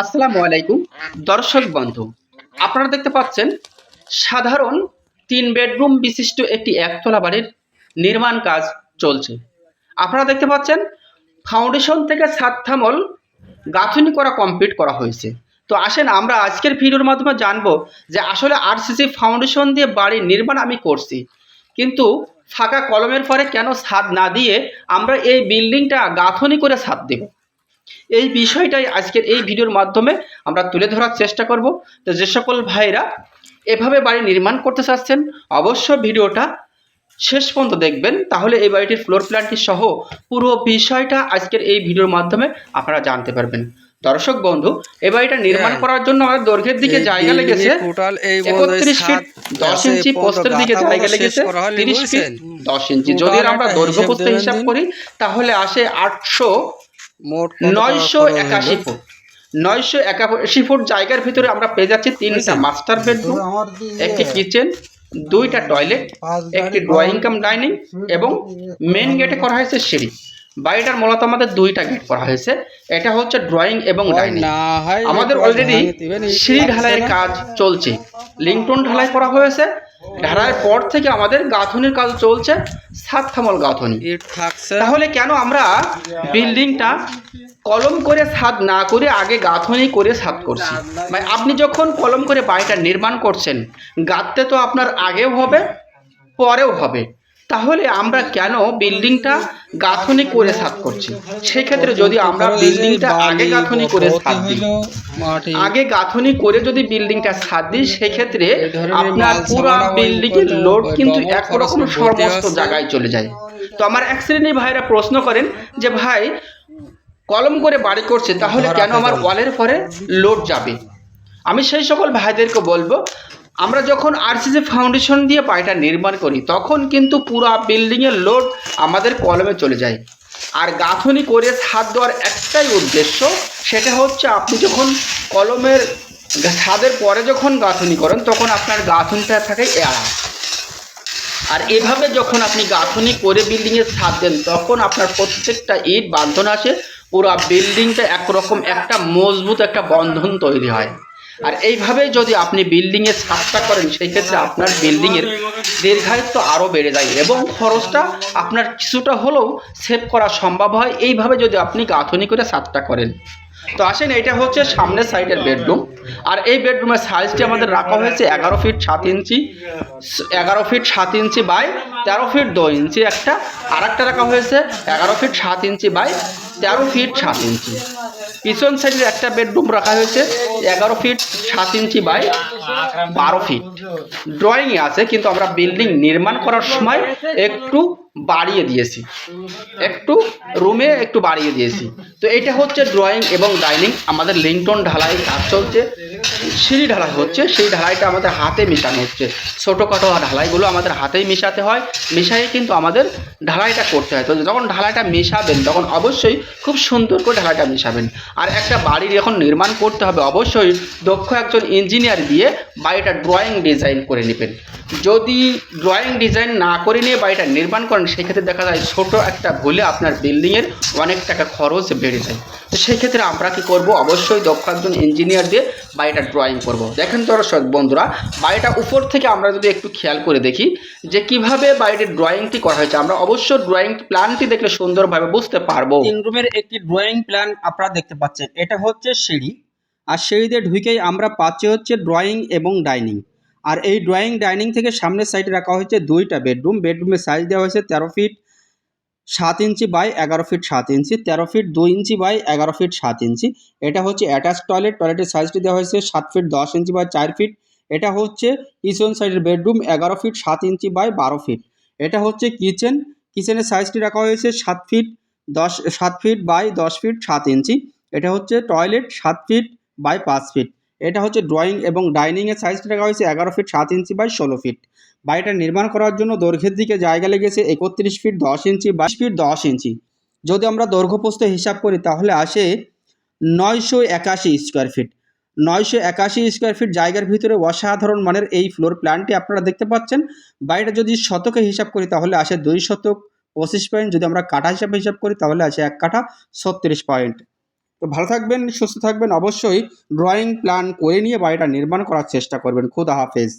আসসালামু আলাইকুম, দর্শক বন্ধু। আপনারা দেখতে পাচ্ছেন, সাধারণ তিন বেডরুম বিশিষ্ট একটি একতলা বাড়ির নির্মাণ কাজ চলছে। আপনারা দেখতে পাচ্ছেন, ফাউন্ডেশন থেকে সাত থামল গাঁথনি করা কমপ্লিট করা হয়েছে। তো আসেন, আমরা আজকের ভিডিওর মাধ্যমে জানব যে আসলে আরসিসি ফাউন্ডেশন দিয়ে বাড়ির নির্মাণ আমি করছি। কিন্তু ফাঁকা কলমের পরে কেন ছাদ না দিয়ে আমরা এই বিল্ডিংটা গাঁথনি করে ছাদ দেব? এই বিষয়টাই আজকের এই ভিডিওর মাধ্যমে আমরা তুলে ধরার চেষ্টা করব। তো যে সকল ভাইরা এভাবে বাড়ি নির্মাণ করতে চাচ্ছেন অবশ্য ভিডিওটা শেষ পর্যন্ত দেখবেন। তাহলে এই বাড়িটির ফ্লোর প্ল্যানটি সহ পুরো বিষয়টা আজকের এই ভিডিওর মাধ্যমে আপনারা জানতে পারবেন। দর্শক বন্ধু এই বাড়িটা নির্মাণ হ্যাঁ। করার জন্য আমাদের দৈর্ঘ্যের দিকে জায়গা লেগেছে। একত্রিশ ফিট দশ ইঞ্চি পোস্টের দিকে জায়গা লেগেছে। তিরিশ ফিট? দশ ইঞ্চি। যদি আমরা দৈর্ঘ্য প্রস্থ হিসাব করি তাহলে আসে আটশো মোট নয়শো? একাশি ফুট। নয়শো একাশি ফুট জায়গার ভিতরে আমরা পেয়ে যাচ্ছি তিনটা মাস্টার বেডরুম একটি কিচেন দুইটা টয়লেট একটি ড্রয়িং কাম ডাইনিং এবং মেন গেটে করা হয়েছে সিঁড়ি। বাড়িটার মূলত আমাদের দুইটা গেট করা হয়েছে। এটা হচ্ছে ড্রয়িং এবং ডাইনিং আমাদের অলরেডি সিঁড়ি ঢালাইয়ের কাজ চলছে। লিংটন ঢালাই করা হয়েছে। ঢালাইয়ের পর থেকে আমাদের গাঁথনির কাজ চলছে সাত থামল গাঁথনি। তাহলে কেন আমরা বিল্ডিংটা কলম করে ছাদ না করে আগে গাঁথনি করে ছাদ করছি? ভাই আপনি যখন কলম করে বাড়িটা নির্মাণ করছেন গাঁথতে তো আপনার আগেও হবে পরেও হবে। তাহলে আমরা কেন বিল্ডিংটা গাঁথনি করে ছাদ করছি? সেক্ষেত্রে যদি আমরা বিল্ডিংটা আগে গাঁথনি করে ছাদ দিই, আগে গাঁথনি করে যদি বিল্ডিংটা ছাদ দিই, সেক্ষেত্রে আপনার পুরো সামানা ওই বিল্ডিং এর লোড কিন্তু একরকম সমস্ত জায়গায় চলে যায়। তো আমার এক শ্রেণির ভাইরা প্রশ্ন করেন যে, ভাই, কলম করে বাড়ি করছে, তাহলে কেন আমার ওয়ালের পরে লোড যাবে? আমি সেই সকল ভাইদেরকে বলব আমরা যখন আরসিসি ফাউন্ডেশন দিয়ে বাড়িটা নির্মাণ করি, তখন কিন্তু পুরো বিল্ডিংয়ের লোড আমাদের কলমে চলে যায়। আর গাঁথনি করে ছাদ দেওয়ার একটাই উদ্দেশ্য, সেটা হচ্ছে আপনি যখন কলমের ছাদের পরে যখন গাঁথনি করেন, তখন আপনার গাঁথনিটা থাকে এড়া। আর এভাবে যখন আপনি গাঁথনি করে বিল্ডিংয়ের ছাদ দেন, তখন আপনার প্রত্যেকটা ইট বান্ধন আসে, পুরো বিল্ডিংটা একরকম একটা মজবুত একটা বন্ধন তৈরি হয়। আর এইভাবে যদি আপনি বিল্ডিংয়ের ছাদটা করেন সেই ক্ষেত্রে আপনার বিল্ডিংয়ের দীর্ঘায়িত্ব আরও বেড়ে যায় এবং খরচটা আপনার কিছুটা হলেও সেভ করা সম্ভব হয়। এইভাবে যদি আপনি গাঁথনি করে ছাদটা করেন। তো আসেন, এটা হচ্ছে সামনের সাইডের বেডরুম আর এই বেডরুমের সাইজটি আমাদের রাখা হয়েছে এগারো ফিট সাত ইঞ্চি। এগারো ফিট সাত ইঞ্চি বাই তেরো ফিট দু ইঞ্চি একটা। আর একটা রাখা হয়েছে এগারো ফিট সাত ইঞ্চি বাই তেরো ফিট সাত ইঞ্চি পিছন সাইডের একটা বেডরুম রাখা হয়েছে, এগারো ফিট সাত ইঞ্চি বাই বারো ফিট ড্রয়িংয়ে আছে, কিন্তু আমরা বিল্ডিং নির্মাণ করার সময় একটু বাড়িয়ে দিয়েছি। একটু রুমে একটু বাড়িয়ে দিয়েছি। তো এটা হচ্ছে ড্রয়িং এবং ডাইনিং আমাদের লিংটন ঢালাই কাজ চলছে। সিঁড়ি ঢালাই হচ্ছে, সেই ঢালাইটা আমাদের হাতে মেশানো হচ্ছে। ছোটোখাটো ঢালাইগুলো আমাদের হাতেই মেশাতে হয় মেশাই কিন্তু আমাদের ঢালাইটা করতে হয়। তো যখন ঢালাইটা মেশাবেন, তখন অবশ্যই খুব সুন্দর করে ঢালাইটা মেশাবেন। আর একটা বাড়ি যখন নির্মাণ করতে হবে, অবশ্যই দক্ষ একজন ইঞ্জিনিয়ার দিয়ে বাড়িটা ড্রয়িং ডিজাইন করে নেবেন। যদি ড্রয়িং ডিজাইন না করে নিয়ে বাড়িটা নির্মাণ করেন, সেক্ষেত্রে দেখা যায় ছোট একটা ভুলে আপনার বিল্ডিংয়ের অনেক টাকা খরচ বেড়ে যায়। তো সেই ক্ষেত্রে আমরা কি করব? অবশ্যই দক্ষ একজন ইঞ্জিনিয়ার দিয়ে বাড়িটা ড্রয়িং করব। দেখেন দর্শক, বন্ধুরা, বাড়িটা উপর থেকে আমরা যদি একটু খেয়াল করে দেখি, যে কীভাবে বাড়িটির ড্রয়িংটি করা হয়েছে, আমরা অবশ্য ড্রয়িং প্ল্যানটি দেখলে সুন্দরভাবে বুঝতে পারব। তিন রুমের একটি ড্রয়িং প্ল্যান আপনারা দেখতে পাচ্ছেন। এটা হচ্ছে সিঁড়ি, আর সিঁড়িতে ঢুকেই আমরা পাচ্ছি হচ্ছে ড্রয়িং এবং ডাইনিং আর এই ড্রয়িং ডাইনিং থেকে সামনের সাইডে রাখা হয়েছে দুইটা বেডরুম বেডরুমের সাইজ দেওয়া হয়েছে তেরো ফিট সাত ইঞ্চি বাই এগারো ফিট সাত ইঞ্চি, তেরো ফিট দুই ইঞ্চি বাই এগারো ফিট সাত ইঞ্চি। এটা হচ্ছে অ্যাটাচ টয়লেট টয়লেটের সাইজটি দেওয়া হয়েছে সাত ফিট দশ ইঞ্চি বাই চার ফিট। এটা হচ্ছে পিছন সাইডের বেডরুম এগারো ফিট সাত ইঞ্চি বাই বারো ফিট। এটা হচ্ছে কিচেন কিচেনের সাইজটি রাখা হয়েছে সাত ফিট দশ, সাত ফিট বাই দশ ফিট সাত ইঞ্চি। এটা হচ্ছে টয়লেট সাত ফিট বাই পাঁচ ফিট। এটা হচ্ছে ড্রয়িং এবং ডাইনিংয়ের সাইজটা রাখা হয়েছে এগারো ফিট সাত ইঞ্চি বাই ষোলো ফিট বাড়িটা নির্মাণ করার জন্য দৈর্ঘ্যের দিকে জায়গা লেগেছে একত্রিশ ফিট দশ ইঞ্চি বাইশ ফিট দশ ইঞ্চি যদি আমরা দৈর্ঘ্যপ্রস্থ হিসাব করি তাহলে আসে নয়শো একাশি স্কোয়ার ফিট নয়শো একাশি স্কোয়ার ফিট জায়গার ভিতরে অসাধারণ মানের এই ফ্লোর প্ল্যানটি আপনারা দেখতে পাচ্ছেন। বাড়িটা যদি শতকে হিসাব করি তাহলে আসে দুই শতক, পঁচিশ পয়েন্ট যদি আমরা কাঠা হিসাবে হিসাব করি তাহলে আসে এক কাঠা, ছত্রিশ পয়েন্ট তো ভালো থাকবেন, সুস্থ থাকবেন। অবশ্যই ড্রয়িং প্ল্যান করে নিয়ে বাড়িটা নির্মাণ করার চেষ্টা করবেন। খুদা হাফেজ।